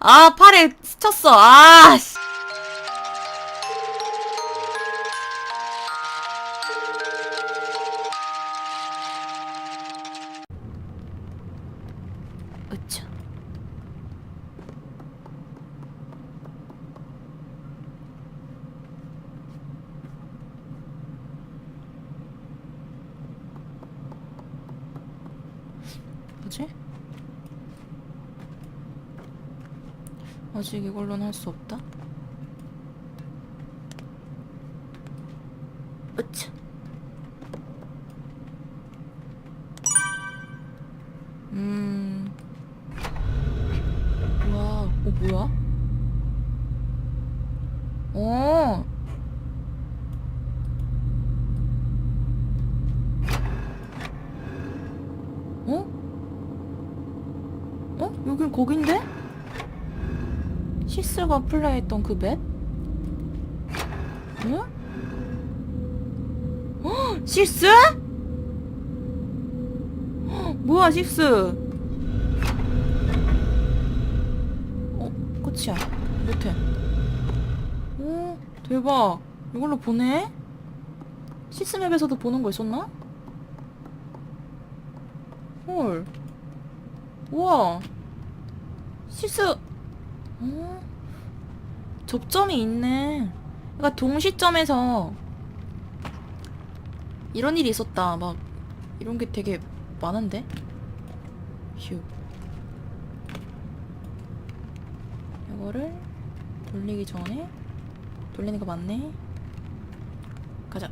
아 팔에 스쳤어. 아 씨. 음. 와, 어 뭐야? 어. 어? 어? 여긴 거긴데? 시스가 플레이했던 그 맵? 어? 어? 시스? 헉, 뭐야 시스? 어? 끝이야 못해 오 대박 이걸로 보네? 시스 맵에서도 보는 거 있었나? 헐 우와 시스 어? 접점이 있네. 그러니까 동시점에서 이런 일이 있었다. 막 이런 게 되게 많은데. 휴. 이거를 돌리기 전에 돌리는 거 맞네. 가자.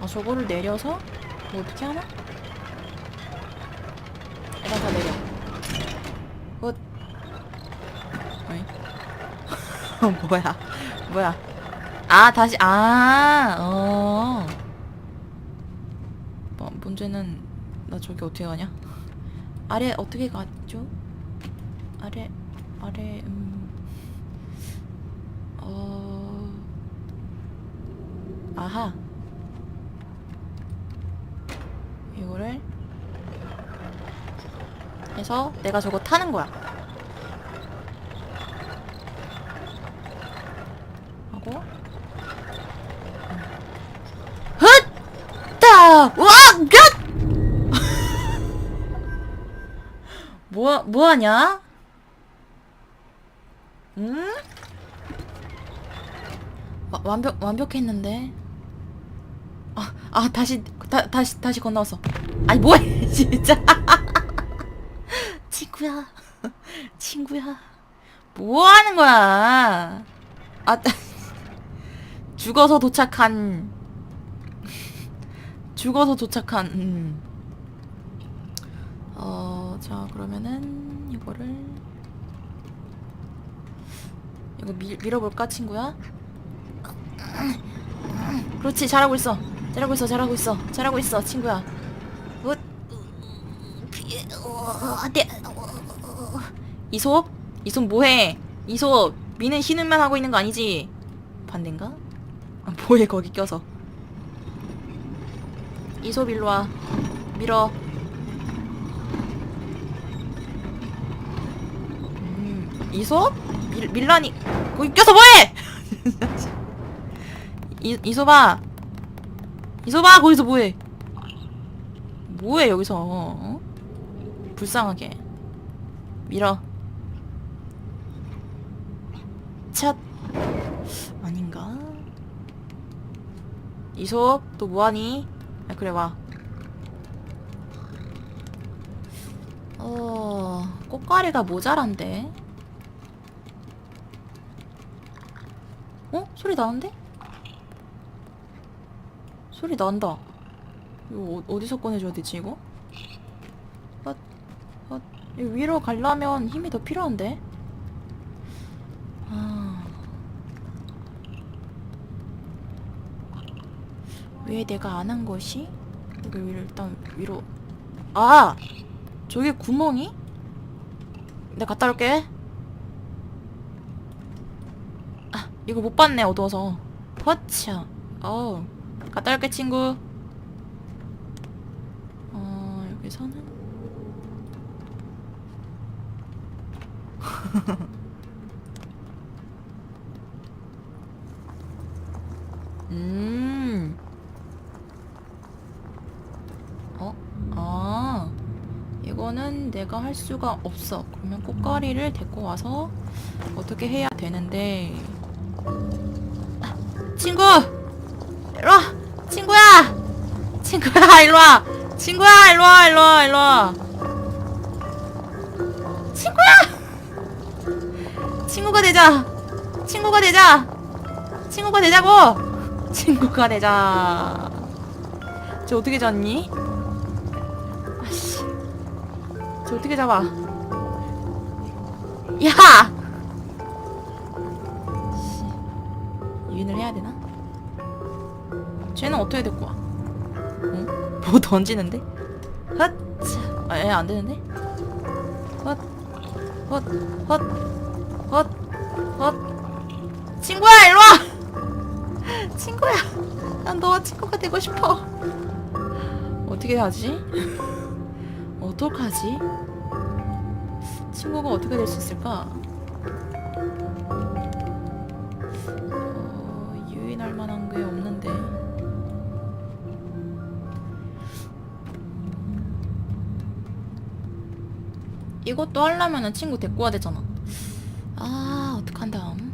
아 저거를 내려서 뭐 어떻게 하나? 일단 다 내려. 굿. 어이? 뭐야? 뭐야? 아, 다시, 아, 어. 뭐, 문제는, 나 저기 어떻게 가냐? 아래, 어떻게 갔죠? 아래, 아래, 음. 어. 아하. 이거를 해서 내가 저거 타는 거야. 하고 헛다 와 뭐 뭐하냐? 응? 와, 완벽 완벽했는데. 아, 아 다시 다, 다시 다시 건너왔어. 아니 뭐해 진짜. 친구야, 친구야, 뭐 하는 거야? 아, 죽어서 도착한, 죽어서 도착한, 음. 어, 자, 그러면은, 이거를, 이거 밀, 밀어볼까, 친구야? 그렇지, 잘하고 있어. 잘하고 있어, 잘하고 있어. 잘하고 있어, 친구야. 굿. 이솝? 이솝 뭐해? 이솝 미는 희는만 하고 있는 거 아니지? 반대인가? 아, 뭐해 거기 껴서 이솝 일로 와 밀어 음, 이솝? 밀, 밀라니 거기 껴서 뭐해? 이, 이솝아 이솝아 거기서 뭐해 뭐해 여기서 어? 불쌍하게 밀어 찻 아닌가? 이솝 또 뭐하니? 아 그래 와 어... 꽃가리가 모자란데? 어? 소리 나는데? 소리 난다 이거 어, 어디서 꺼내줘야 되지 이거? 어, 어, 이 위로 가려면 힘이 더 필요한데? 아. 왜 내가 안 한 것이? 여기 위로 일단 위로 아! 저게 구멍이? 내가 갔다 올게 아 이거 못 봤네 어두워서 허차 어우 갔다 올게 친구 여기서는 음. 어? 아. 이거는 내가 할 수가 없어. 그러면 꽃가리를 데리고 와서 어떻게 해야 되는데. 아, 친구! 일로와! 친구야! 친구야, 일로와! 친구야, 일로와, 일로와, 일로와! 친구야! 친구가 되자! 친구가 되자! 친구가 되자고! 친구가 되자! 쟤 어떻게 잡니? 아씨. 쟤 어떻게 잡아? 야! 쟤는 어떻게 데리고 와? 응? 뭐 던지는데? 헛! 아, 애안 되는데? 헛! 헛! 헛! 헛! 헛! 친구야, 일로 와! 친구야! 난 너와 친구가 되고 싶어. 어떻게 하지? 어떡하지? 친구가 어떻게 될 수 있을까? 어, 유인할 만한 게 없는 이것도 하려면은 친구 데리고 와야 되잖아. 아, 어떡한담.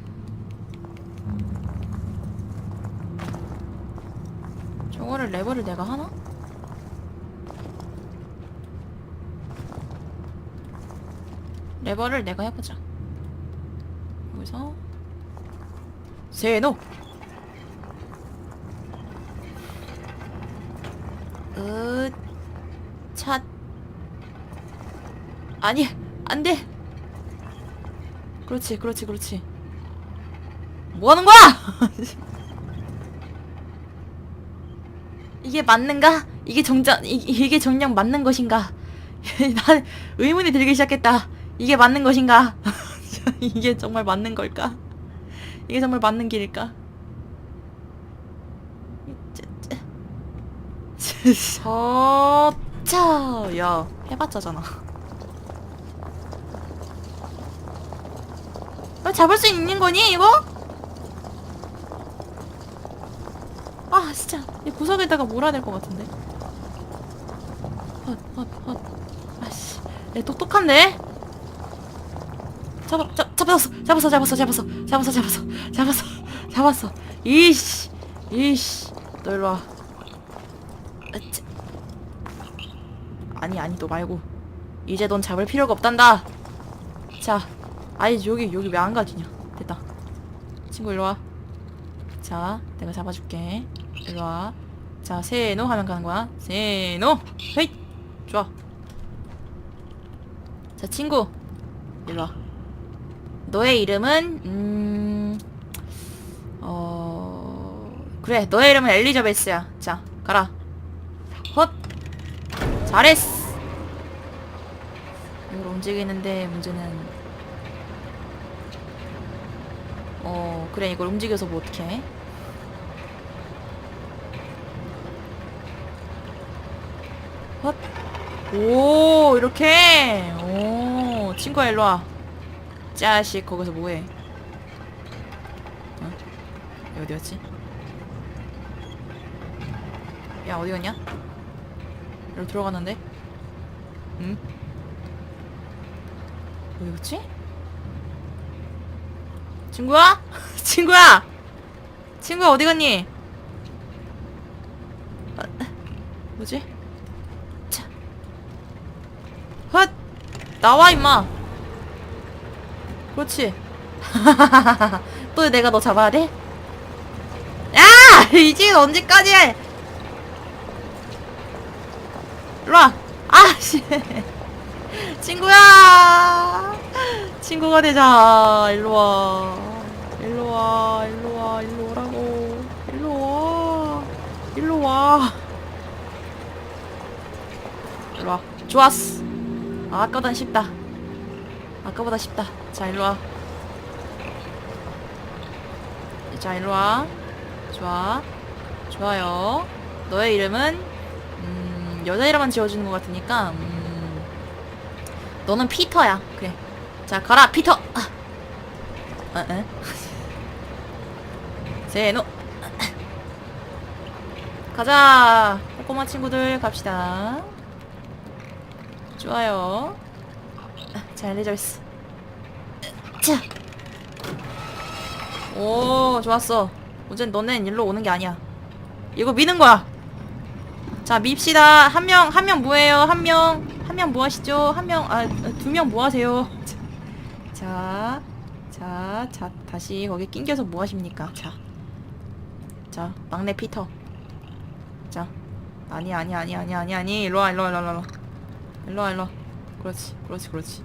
저거를 레버를 내가 하나? 레버를 내가 해보자. 여기서 세노. 으, 차. 아니, 안 돼. 그렇지, 그렇지, 그렇지. 뭐 하는 거야? 이게 맞는가? 이게 정작 이, 이게 정녕 맞는 것인가? 난 의문이 들기 시작했다. 이게 맞는 것인가? 이게 정말 맞는 걸까? 이게 정말 맞는 길일까? 서차 야 해봤자잖아. 아, 잡을 수 있는 거니 이거? 아 진짜 이 구석에다가 몰아야 될 것 같은데. 헛헛헛 아씨 얘 똑똑한데? 잡아 잡 잡았어 잡았어 잡았어 잡았어 잡았어 잡았어 잡았어 잡았어 이씨 이씨 너 일로 와 으쌰. 아니 아니 너 말고 이제 넌 잡을 필요가 없단다 자 아니 여기 여기 왜 안 가지냐? 됐다. 친구 일로 와 자 내가 잡아줄게. 일로 와 자 세노 하면 가는 거야. 세노! 헤이! 좋아. 자 친구. 일로 와. 너의 이름은 음... 어... 그래. 너의 이름은 엘리자베스야. 자 가라. 헛! 잘했어. 이걸 움직이는데 문제는 어 그래 이걸 움직여서 뭐 어떡해 헛. 오 이렇게 오 친구야 일로와 짜식 거기서 뭐해 어? 얘 어디 갔지? 야 어디 갔냐? 여기 들어갔는데? 응? 어디 갔지? 친구야? 친구야! 친구야 어디 갔니? 아, 뭐지? 차. 헛! 나와 임마! 그렇지. 또 내가 너 잡아야 돼? 야! 이제 언제까지 해? 일로와! 아, 씨. 친구야! 친구가 되자. 일로와. 일로와. 일로 와. 일로 오라고. 일로 와. 일로 와. 일로 와. 좋았어. 아, 아까보단 쉽다. 아까보다 쉽다. 자, 일로 와. 자, 일로 와. 좋아. 좋아요. 너의 이름은, 음, 여자 이름만 지어주는 것 같으니까 음, 너는 피터야 그래 자 가라 피터 아. 아, 에? 세노. 가자. 꼬꼬마 친구들 갑시다. 좋아요. 잘 내져 있어. 자. 오 좋았어. 어젠 너넨 일로 오는 게 아니야. 이거 미는 거야. 자 밉시다. 한 명 한 명 뭐해요? 한 명 한 명 뭐 하시죠? 한 명 아 두 명 뭐 하세요? 자 자, 자, 다시 거기 낑겨서 뭐 하십니까? 자. 자, 막내 피터. 자. 아니, 아니, 아니, 아니, 아니, 아니. 일로 와, 일로 와, 일로 와, 일로 와. 일로 와, 일로 와. 그렇지, 그렇지, 그렇지.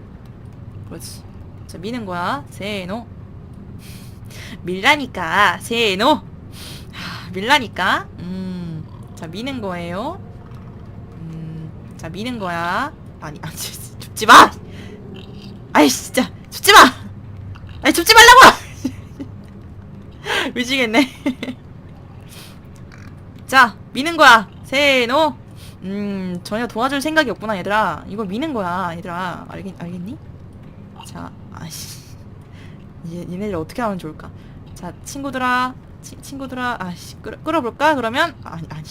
그렇지. 자, 미는 거야. 세노. 밀라니까. 세노. 하, 밀라니까. 음. 자, 미는 거예요. 음. 자, 미는 거야. 아니, 아니, 죽지 마! 아이씨, 진짜. 죽지 마! 아니 줍지 말라고! 미치겠네. 자, 미는 거야. 세노. 음, 전혀 도와줄 생각이 없구나, 얘들아. 이거 미는 거야, 얘들아. 알겠, 알겠니? 자, 아씨. 얘, 얘네들 어떻게 하면 좋을까? 자, 친구들아. 치, 친구들아. 아씨, 끌어, 끌어볼까? 그러면? 아니, 아니.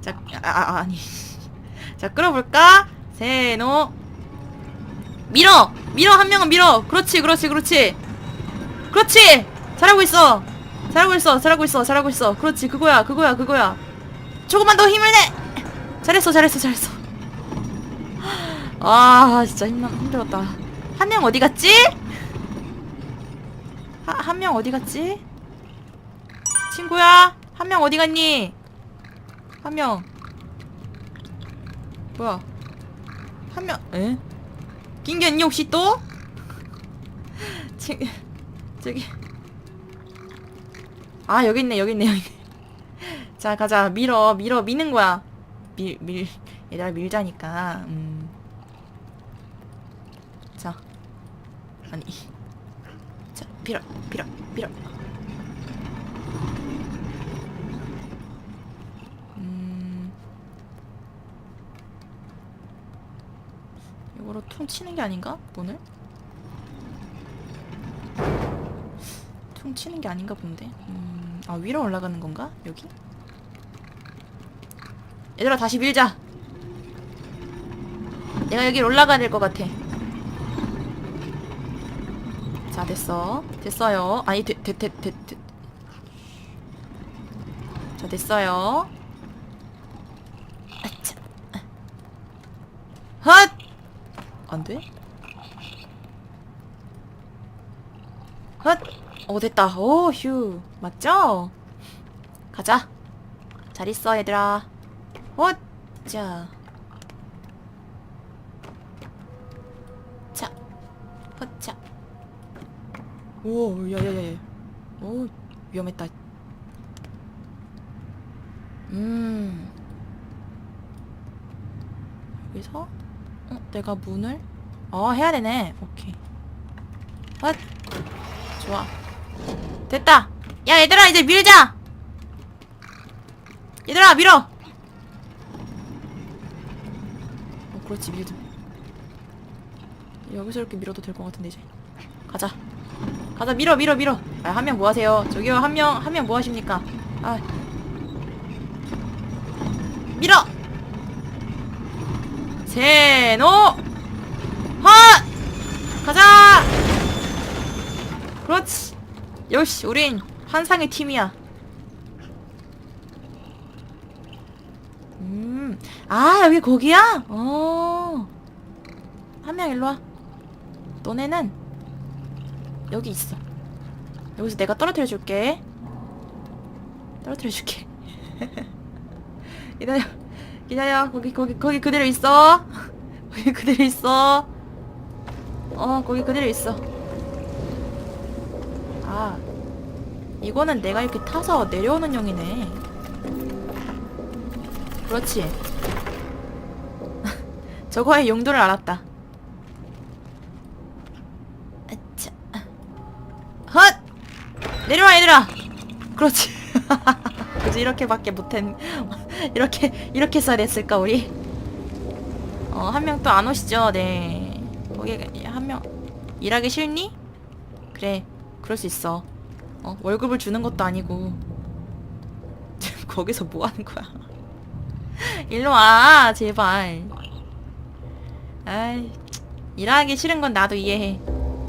자, 아, 아, 아니. 자, 끌어볼까? 세노. 밀어! 밀어 한 명은 밀어 그렇지 그렇지 그렇지 그렇지 잘하고 있어 잘하고 있어 잘하고 있어 잘하고 있어. 그렇지 그거야 그거야 그거야. 조금만 더 힘을 내! 잘했어 잘했어 잘했어. 아 진짜 힘 힘들었다. 한 명 어디 갔지? 한 명 어디 갔지? 친구야 한 명 어디 갔니? 한 명. 뭐야? 한 명 에? 낑겼니 혹시 또? 지, 저기 아 여기 있네 여기 있네 여기 있네. 자 가자. 밀어 밀어 미는 거야. 밀 밀 얘들아 밀자니까. 음. 자. 아니. 자 밀어 밀어 밀어. 음. 이거로 퉁 치는 게 아닌가? 문을? 퉁 치는 게 아닌가 본데. 음, 아 위로 올라가는 건가? 여기? 얘들아 다시 밀자. 내가 여기 올라가야 될 것 같아. 자 됐어. 됐어요. 아니 됐됐됐됐 됐. 자 됐어요. 아차. 헛! 안 돼? 헛! 어, 됐다. 오, 휴. 맞죠? 가자. 잘 있어, 얘들아. 헛! 자. 자. 헛자. 오, 야, 야, 야, 야. 오, 위험했다. 음. 여기서 어, 내가 문을 어 해야 되네 오케이 헛 좋아 됐다. 야 얘들아 이제 밀자. 얘들아 밀어. 어 그렇지 밀자. 여기서 이렇게 밀어도 될 것 같은데 이제. 가자. 가자 밀어 밀어 밀어. 아 한 명 뭐 하세요? 저기요 한 명 한 명 뭐 하십니까? 아. 밀어. 세노 헛. 가자. 그렇지 역시 우린 환상의 팀이야. 음 아 여기 거기야? 어 한 명 일로 와. 너네는 여기 있어. 여기서 내가 떨어뜨려 줄게. 떨어뜨려 줄게. 기다려. 기다려. 거기 거기 거기 그대로 있어. 거기 그대로 있어. 어 거기 그대로 있어 아 이거는 내가 이렇게 타서 내려오는 용이네 그렇지 저거의 용도를 알았다 아차 헛 내려와 얘들아 그렇지 그지 이렇게밖에 못한 이렇게 이렇게 써야 됐을까 우리? 어 한 명 또 안 오시죠? 네. 거기 한 명 일하기 싫니? 그래 그럴 수 있어. 어 월급을 주는 것도 아니고 거기서 뭐 하는 거야? 일로 와 제발. 아이 일하기 싫은 건 나도 이해해.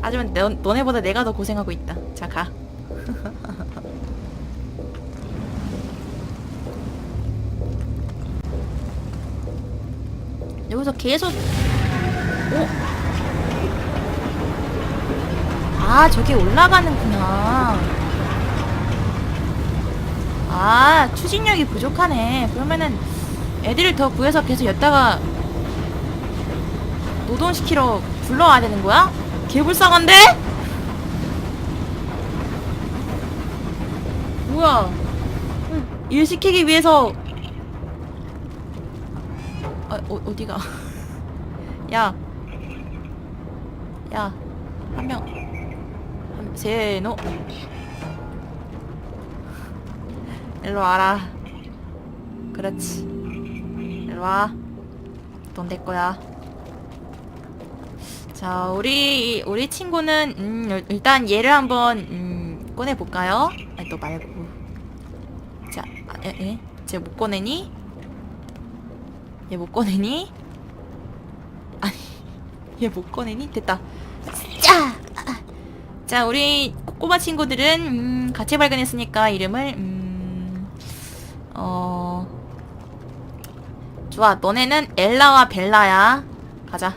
하지만 너, 너네보다 내가 더 고생하고 있다. 자 가. 여기서 계속 오? 아 저기 올라가는구나 아 추진력이 부족하네 그러면은 애들을 더 구해서 계속 여다가 노동시키러 불러와야 되는 거야? 개불쌍한데? 뭐야 일 시키기 위해서 아, 어, 어디가? 야. 야. 한 명. 한, 세노. 일로 와라. 그렇지. 일로 와. 돈내 거야. 자, 우리, 우리 친구는, 음, 일- 일단 얘를 한번, 음, 꺼내 볼까요? 아니, 또 말고. 자, 아, 에, 에? 쟤못 꺼내니? 얘 못 꺼내니? 아니, 얘 못 꺼내니? 됐다. 자! 자, 우리 꼬마 친구들은, 음, 같이 발견했으니까 이름을, 음, 어, 좋아. 너네는 엘라와 벨라야. 가자.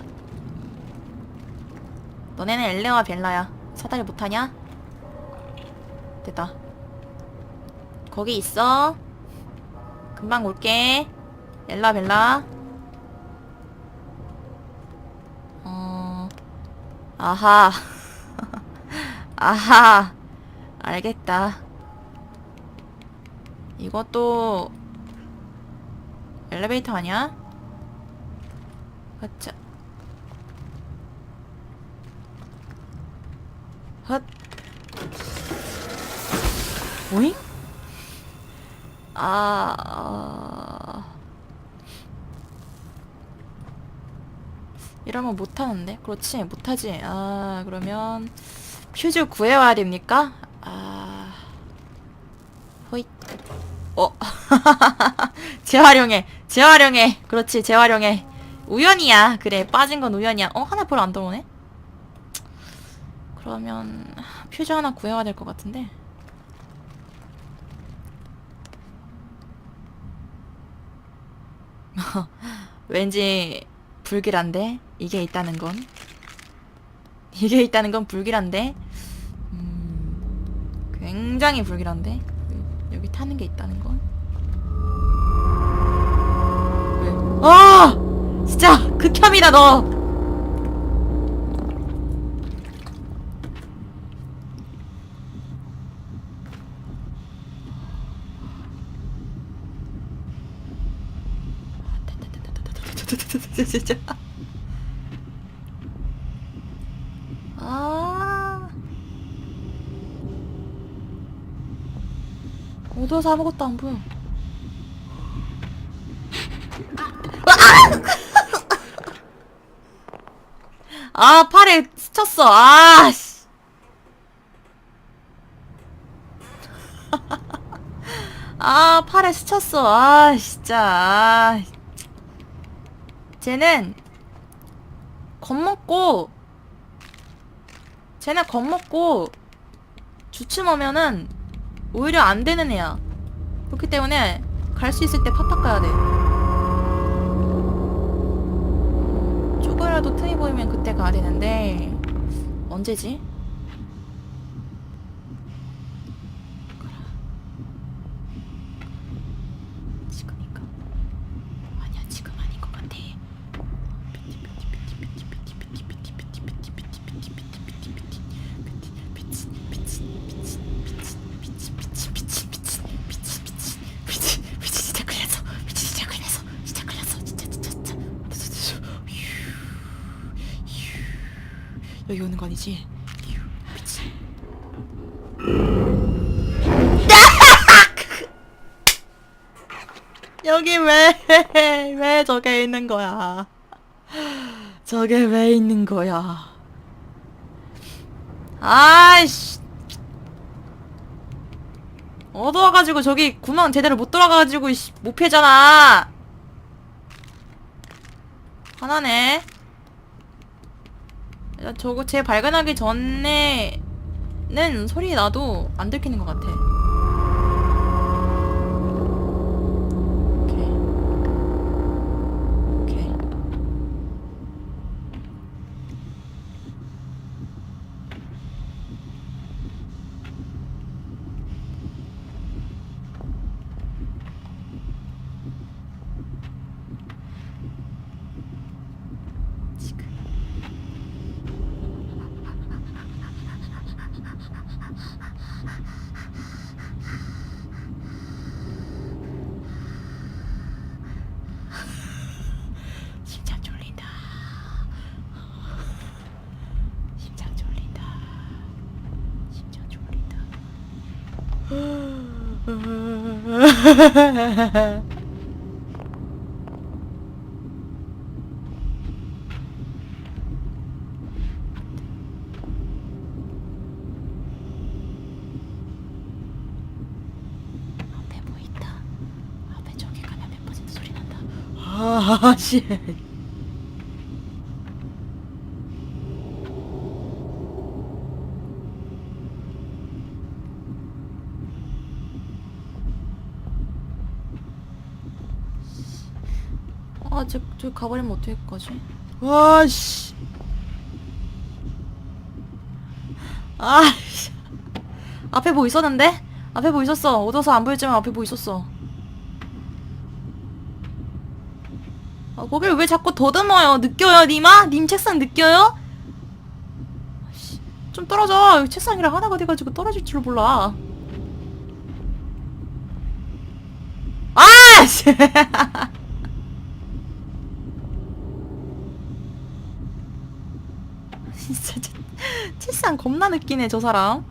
너네는 엘라와 벨라야. 사다리 못하냐? 됐다. 거기 있어. 금방 올게. 엘라 벨라. 어. 아하. 아하. 알겠다. 이것도 엘리베이터 아니야? 가자. 헛. 오잉? 아, 아... 이러면 못하는데? 그렇지, 못하지. 아, 그러면 퓨즈 구해와야 됩니까? 아... 호잇. 어. 재활용해. 재활용해. 그렇지, 재활용해. 우연이야. 그래, 빠진 건 우연이야. 어, 하나 별로 안 들어오네? 그러면 퓨즈 하나 구해와야 될 것 같은데. 왠지 불길한데 이게 있다는 건 이게 있다는 건 불길한데 음, 굉장히 불길한데 여기, 타는 게 있다는 건 왜? 아 진짜 극혐이다 너 진짜. 아. 어두워서 아무것도 안 보여. 아, 팔에 스쳤어. 아, 씨. 아, 팔에 스쳤어. 아, 진짜. 아. 쟤는 겁먹고 쟤는 겁먹고 주춤하면은 오히려 안 되는 애야. 그렇기 때문에 갈 수 있을 때 파탁 가야 돼. 조금이라도 틈이 보이면 그때 가야 되는데 언제지? 지금인가? 아니야 지금 아닌 것 같아. 여기 오는 거 아니지? 미친. 여기 왜, 왜 저게 있는 거야? 저게 왜 있는 거야? 아이씨. 어두워가지고 저기 구멍 제대로 못 돌아가가지고 씨, 못 피해잖아. 화나네. 야, 저거 제 발견하기 전에는 소리 나도 안 들키는 것 같아. 오케이. 오케이. 지금. 심장 졸린다. 심장 졸린다. 심장 졸린다. 앞에 뭐 있다. 앞에 저기 가면 100% 소리 난다. 아, 씨. 아, 저, 저 가버리면 어떡하지? 와, 씨. 아, 씨. 앞에 뭐 있었는데? 앞에 뭐 있었어. 어두워서 안 보였지만 앞에 뭐 있었어. 아, 거길 왜 자꾸 더듬어요? 느껴요, 님아? 님 책상 느껴요? 아씨, 좀 떨어져. 여기 책상이랑 하나가 돼가지고 떨어질 줄 몰라. 아! 씨. 진짜 책- 책상 겁나 느끼네, 저 사람.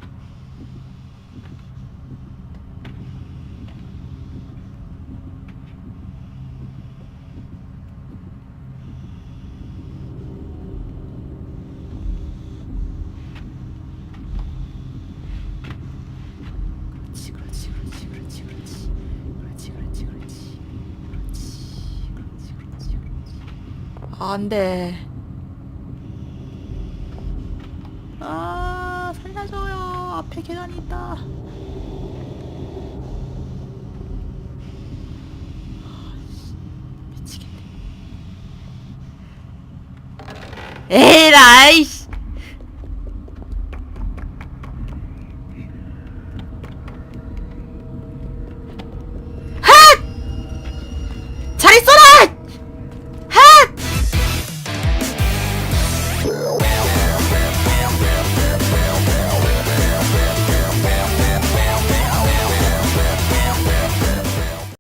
그렇지 안돼 아 살려줘요. 앞에 계단이 있다. 미치겠네. 에라이 씨